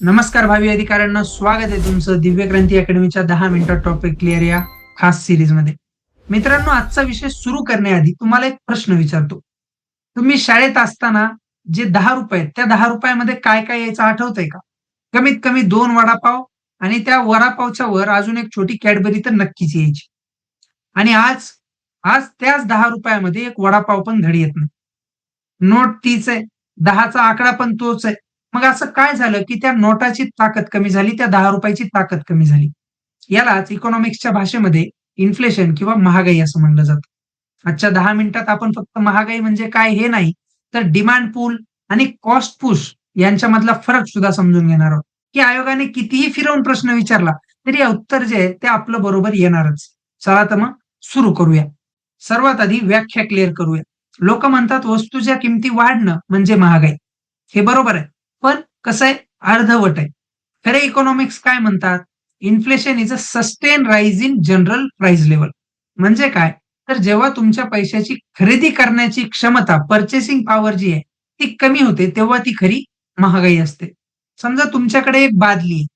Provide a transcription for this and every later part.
नमस्कार भावी अधिकाऱ्यांना स्वागत आहे तुमचं दिव्य क्रांती अकॅडमीच्या दहा मिनिटात टॉपिक क्लिअर या खास सिरीजमध्ये मित्रांनो आजचा विषय सुरू करण्याआधी तुम्हाला एक प्रश्न विचारतो. तुम्ही शाळेत असताना जे दहा रुपये आहेत, त्या दहा रुपयामध्ये काय काय यायचं आठवतंय का? कमीत कमी दोन वडापाव आणि त्या वडापावच्या वर अजून एक छोटी कॅडबरी तर नक्कीच यायची. आणि आज आज त्याच दहा रुपयामध्ये एक वडापाव पण घडी येत नाही. नोट तीच आहे दहाचा आकडा पण तोच आहे. मग असं काय झालं की त्या नोटाची ताकद कमी झाली त्या दहा रुपयाची ताकद कमी झाली? यालाच इकॉनॉमिक्सच्या भाषेमध्ये इन्फ्लेशन किंवा महागाई असं म्हणलं जातं. आजच्या दहा मिनिटात आपण फक्त महागाई म्हणजे काय हे नाही तर डिमांड पूल आणि कॉस्ट पुश यांच्यामधला फरक सुद्धा समजून घेणार आहोत. की आयोगाने कितीही फिरवून प्रश्न विचारला तरी उत्तर जे आहे ते आपलं बरोबर येणारच. चला तर मग सुरू करूया. सर्वात आधी व्याख्या क्लिअर करूया. लोक म्हणतात वस्तूच्या किमती वाढणं म्हणजे महागाई. हे बरोबर आहे. पण कसं आहे? अर्धवट आहे. खरे इकॉनॉमिक्स काय म्हणतात? Inflation is a sustain rise in general price level म्हणजे काय? तर जेव्हा तुमच्या पैशाची खरेदी करण्याची क्षमता पर्चेसिंग पॉवर जी आहे ती कमी होते तेव्हा ती खरी महागाई असते. समजा तुमच्याकडे एक बादली आहे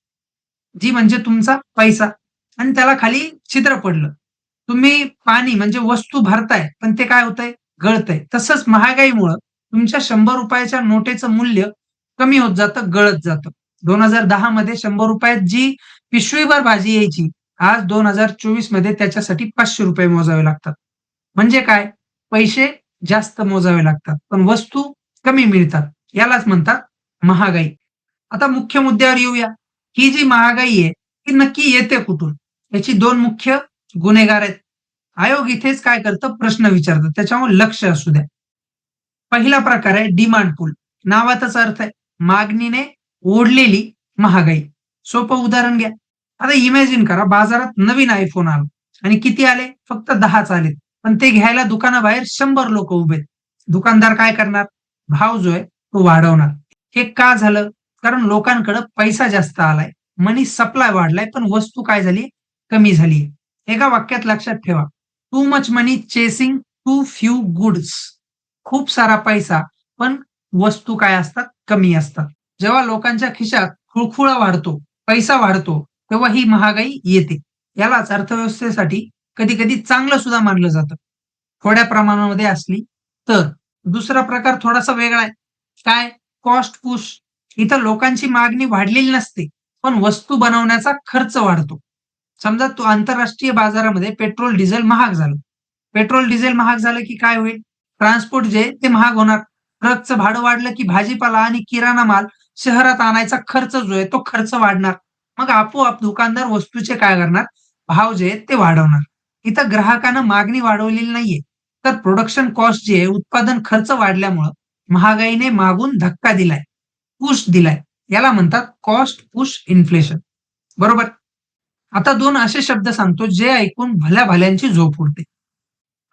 जी म्हणजे तुमचा पैसा आणि त्याला खाली छिद्र पडलं. तुम्ही पाणी म्हणजे वस्तू भरताय पण ते काय होतंय? गळतंय. तसंच महागाईमुळं तुमच्या शंभर रुपयाच्या नोटेचं मूल्य कमी होत जातं गळत जातं. दोन हजार दहा मध्ये शंभर रुपयात जी पिशवीभर भाजी यायची आज दोन हजार चोवीसमध्ये त्याच्यासाठी पाचशे रुपये मोजावे लागतात. म्हणजे काय? पैसे जास्त मोजावे लागतात पण वस्तू कमी मिळतात. यालाच म्हणतात महागाई. आता मुख्य मुद्द्यावर येऊया. ही जी महागाई आहे ती नक्की येते कुठून? याची दोन मुख्य गुन्हेगार आहेत. आयोग इथेच काय करतं? प्रश्न विचारतं. त्याच्यामुळे लक्ष असू द्या. पहिला प्रकार आहे डिमांड पूल. नावातच अर्थ आहे. मागणीने ओढलेली महागाई. सोपं उदाहरण घ्या. आता इमॅजिन करा बाजारात नवीन आयफोन आला आणि किती आले? फक्त दहाच आलेत. पण ते घ्यायला दुकानाबाहेर शंभर लोक उभे दुकानदार काय करणार? भाव जो आहे तो वाढवणार. हे का झालं? कारण लोकांकडे पैसा जास्त आलाय. मनी सप्लाय वाढलाय पण वस्तू काय झाली? कमी झाली. एका वाक्यात लक्षात ठेवा. Too much money chasing too few goods खूप सारा पैसा पण वस्तू काय असतात? कमी असतात. जेव्हा लोकांच्या खिशात खुळखुळा वाढतो पैसा वाढतो तेव्हा ही महागाई येते. यालाच अर्थव्यवस्थेसाठी कधी कधी चांगलं सुद्धा मानलं जातं. थोड्या प्रमाणामध्ये असली तर. दुसरा प्रकार थोडासा वेगळा आहे. काय? कॉस्ट पुश इथं लोकांची मागणी वाढलेली नसते पण वस्तू बनवण्याचा खर्च वाढतो. समजा तो आंतरराष्ट्रीय बाजारामध्ये पेट्रोल डिझेल महाग झालं. पेट्रोल डिझेल महाग झालं की काय होईल? ट्रान्सपोर्ट जे ते महाग होणार. ट्रकचं भाडं वाढलं की भाजीपाला आणि किराणा माल शहरात आणायचा खर्च जो आहे तो खर्च वाढणार. मग आपोआप दुकानदार वस्तूचे काय करणार? भाव जे आहेत ते वाढवणार. इथं ग्राहकानं मागणी वाढवलेली नाहीये. तर प्रोडक्शन कॉस्ट जे आहे उत्पादन खर्च वाढल्यामुळं महागाईने मागून धक्का दिलाय. पुश दिलाय. याला म्हणतात कॉस्ट पुश इन्फ्लेशन बरोबर? आता दोन असे शब्द सांगतो जे ऐकून भल्या भल्यांची झोप उडते.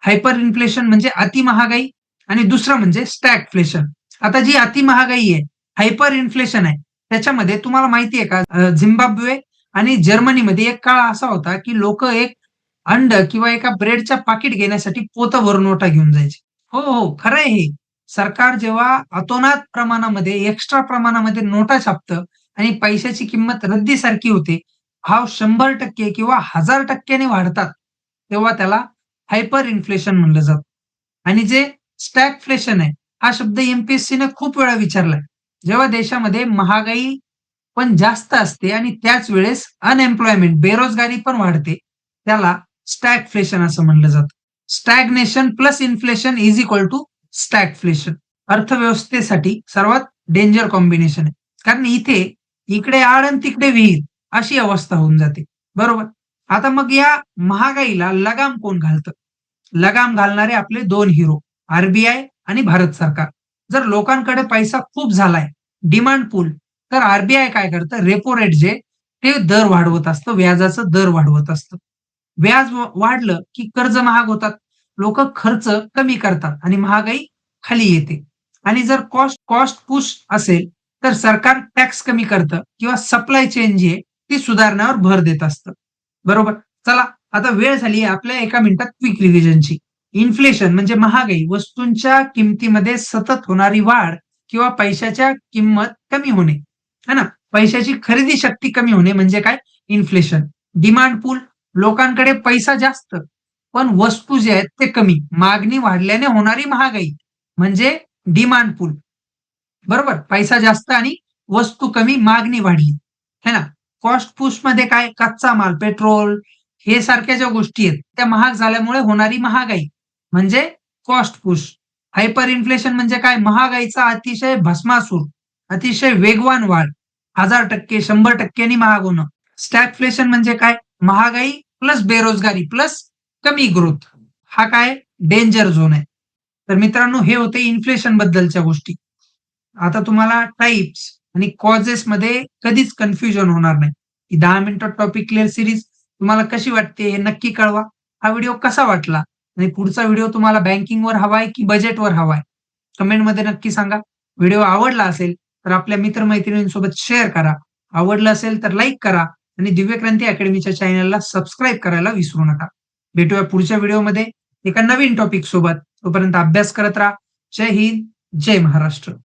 हायपर इन्फ्लेशन म्हणजे अति महागाई आणि दुसरं म्हणजे स्टॅगफ्लेशन आता जी अति महागाई आहे हायपर इन्फ्लेशन आहे त्याच्यामध्ये तुम्हाला माहिती आहे का झिम्बाब्वे आणि जर्मनीमध्ये एक काळ असा होता की लोक एक अंड किंवा एका ब्रेडच्या पाकिट घेण्यासाठी पोतभर नोटा घेऊन जायचे. हो हो खरं आहे हे. सरकार जेव्हा अतोनात प्रमाणामध्ये एक्स्ट्रा प्रमाणामध्ये नोटा छापतं आणि पैशाची किंमत रद्दीसारखी होते भाव शंभर टक्के किंवा हजार टक्क्याने वाढतात तेव्हा त्याला हायपर इन्फ्लेशन म्हणलं जातं. आणि जे स्टॅगफ्लेशन आहे. हा शब्द एमपीएससी ने खूप वेळा विचारलाय जेव्हा देशामध्ये महागाई पण जास्त असते आणि त्याच वेळेस अनएम्प्लॉयमेंट बेरोजगारी पण वाढते त्याला स्टॅगफ्लेशन असं म्हणलं जातं. Stagnation plus inflation is equal to stagflation अर्थव्यवस्थेसाठी सर्वात डेंजर कॉम्बिनेशन आहे. कारण इथे इकडे आड आणि तिकडे विहीर अशी अवस्था होऊन जाते. बरोबर? आता मग या महागाईला लगाम कोण घालतं? लगाम घालणारे आपले दोन हिरो आरबीआय आणि भारत सरकार. जर लोकांकडे पैसा खूप झालाय डिमांड पूल तर आरबीआय काय करतं? रेपो रेट जे ते दर वाढवत असतं व्याजाचं दर वाढवत असतं. व्याज वाढलं की कर्ज महाग होतात. लोक खर्च कमी करतात आणि महागाई खाली येते. आणि जर कॉस्ट कॉस्ट पुश असेल तर सरकार टॅक्स कमी करतं किंवा सप्लाय चेन जी आहे ती सुधारण्यावर भर देत असतं. बरोबर? चला आता वेळ झाली आहे आपल्या एका मिनिटात क्विक रिव्हिजनची इन्फ्लेशन म्हणजे महागाई वस्तूंच्या किमतीमध्ये सतत होणारी वाढ किंवा पैशाच्या किंमत कमी होणे. है ना? पैशाची खरेदी शक्ती कमी होणे म्हणजे काय? इन्फ्लेशन डिमांड पूल लोकांकडे पैसा जास्त पण वस्तू जे आहेत ते कमी. मागणी वाढल्याने होणारी महागाई म्हणजे डिमांड पूल बरोबर? पैसा जास्त आणि वस्तू कमी मागणी वाढली. है ना? कॉस्ट पुशमध्ये काय? कच्चा माल पेट्रोल हे सारख्या ज्या गोष्टी आहेत त्या महाग झाल्यामुळे होणारी महागाई. म्हणजे कॉस्ट पुश हायपर इन्फ्लेशन म्हणजे काय? महागाईचा अतिशय भस्मासूर अतिशय वेगवान वाढ. हजार टक्के शंभर टक्क्यांनी महाग होणं. स्टॅगफ्लेशन म्हणजे काय? महागाई प्लस बेरोजगारी प्लस कमी ग्रोथ हा काय? डेंजर झोन आहे. तर मित्रांनो हे होते इन्फ्लेशन बद्दलच्या गोष्टी. आता तुम्हाला टाइप्स आणि कॉजेस मध्ये कधीच कन्फ्युजन होणार नाही. ही दहा मिनिटं टॉपिक क्लिअर सिरीज तुम्हाला कशी वाटते हे नक्की कळवा. हा व्हिडिओ कसा वाटला? पुढचा व्हिडिओ तुम्हाला बँकिंगवर हवाय की बजेटवर हवाय? कमेंटमध्ये नक्की सांगा. व्हिडिओ आवडला असेल तर आपल्या मित्रमैत्रिणींसोबत शेअर करा. आवडलं असेल तर लाईक करा आणि दिव्यक्रांती अकॅडमीच्या चॅनलला सबस्क्राईब करायला विसरू नका. भेटूया पुढच्या व्हिडिओमध्ये एका नवीन टॉपिक सोबत. तोपर्यंत अभ्यास करत राहा. जय हिंद जय महाराष्ट्र.